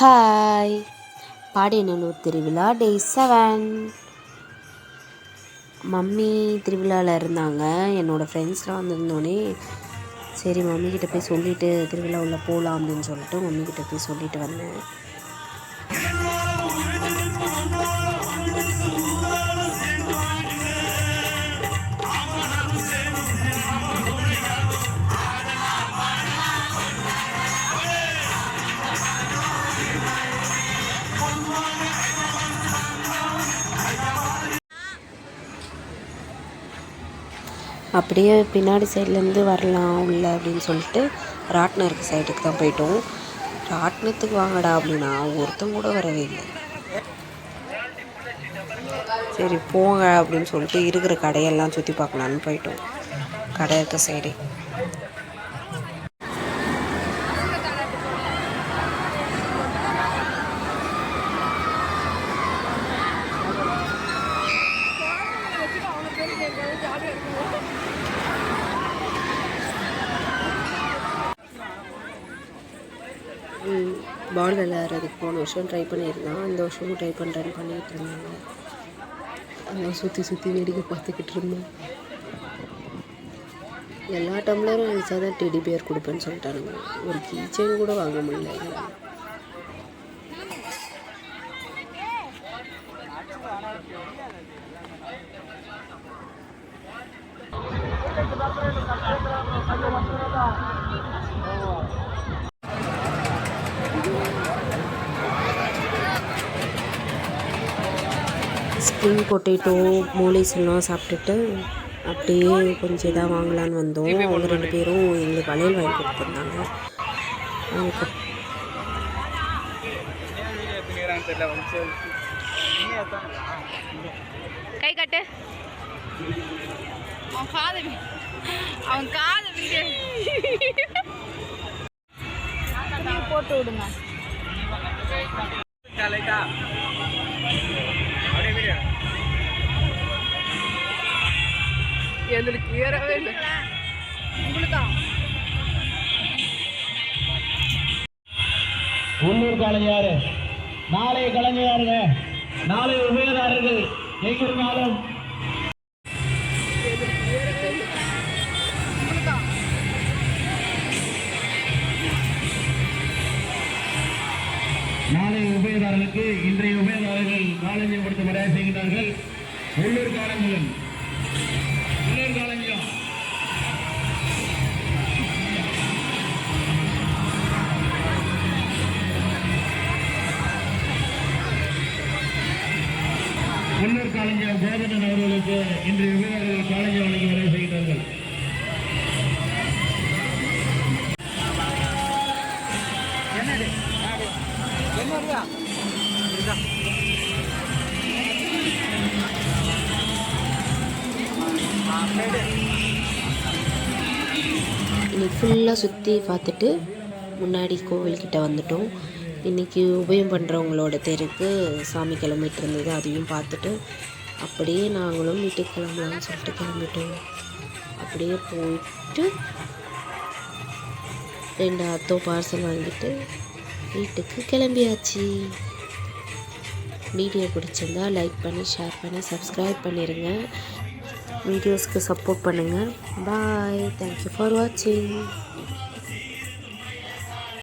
Hi Padiyanallur திருவிழா டே seven mummy திருவிழாவில் இருந்தாங்க. என்னோடய ஃப்ரெண்ட்ஸ்லாம் வந்திருந்தோடனே சரி மம்மிக்கிட்ட போய் சொல்லிவிட்டு திருவிழா உள்ளே போகலாம் அப்படின்னு சொல்லிட்டு மம்மிக்கிட்ட போய் சொல்லிட்டு வந்தேன். அப்படியே பின்னாடி சைட்லேருந்து வரலாம் உள்ள அப்படின்னு சொல்லிட்டு ராட்டினம் இருக்க சைடுக்கு தான் போயிட்டோம். ராட்டினத்துக்கு வாங்கடா அப்படின்னா ஒருத்தன் கூட வரவே இல்லை. சரி போங்க அப்படின்னு சொல்லிட்டு இருக்கிற கடையெல்லாம் சுற்றி பார்க்கலான்னு போயிட்டோம். கடை இருக்க சைடே. பால் விளையாடுறதுக்கு போன வருஷம் ட்ரை பண்ணியிருந்தான். இந்த வருஷமும் ட்ரை பண்ணுறேன்னு பண்ணிகிட்டு இருந்தாங்க. அதான் சுற்றி சுற்றி வேடிக்கை பார்த்துக்கிட்டு இருந்தோம். எல்லா டம்ளரும் அடித்தா தான் டெடி பேர் கொடுப்பேன்னு சொல்லிட்டானுங்க. ஒரு கீச்சைன் கூட வாங்க முடியல ஸ்ப்ரிங் பொட்டேட்டோ மூலிஸ் எல்லாம் சாப்பிட்டுட்டு அப்படியே கொஞ்சம் இதாக வாங்கலான்னு வந்தோம். அவங்க ரெண்டு பேரும் எங்களுக்கு வளையல் வாங்கி கொடுத்துருந்தாங்க. கை கட்டு. அவன் காது அவன் காது போட்டு விடுங்க எங்களுக்கு ஏறவே இல்லை. உங்களுக்கா உள்ளூர் கலைஞர் நாளை கலைஞர்கள் நாளை உபயோகதாரர்கள் எங்கிருந்தாலும். நாளை உபயோகதாரர்களுக்கு இன்றைய உபயோகதாரர்கள் காலஞ்சியம் கொடுத்த செய்கின்றார்கள். செய்கிறார்கள் உள்ளூர் காலஞ்சியம் உள்ளூர் காலஞ்சியம் உள்ளூர் காலஞ்சியம் அவர்களுக்கு இன்றைய உபயோகர்கள் காலஞ்சியம் வழங்கி மரியாதை செய்கிறார்கள் இன்னைக்கு ஃபுல்லாக சுற்றி பார்த்துட்டு முன்னாடி கோவில்கிட்ட வந்துட்டோம். இன்றைக்கி உபயம் பண்ணுறவங்களோட தெருக்கு சாமி கிளம்பிட்டு இருந்தது அதையும் பார்த்துட்டு அப்படியே நாங்களும் வீட்டுக்கு கிளம்பலாம்னு சொல்லிட்டு கிளம்பிட்டோம். அப்படியே போயிட்டு ரெண்டு அத்தோ பார்சல் வாங்கிட்டு வீட்டுக்கு கிளம்பியாச்சு. வீடியோ பிடிச்சிருந்தா லைக் பண்ணி ஷேர் பண்ணி சப்ஸ்கிரைப் பண்ணிடுங்க வீடியோஸ்க்கு சப்போர்ட் பண்ணுங்கள் பாய் தேங்க்யூ ஃபார் வாட்சிங்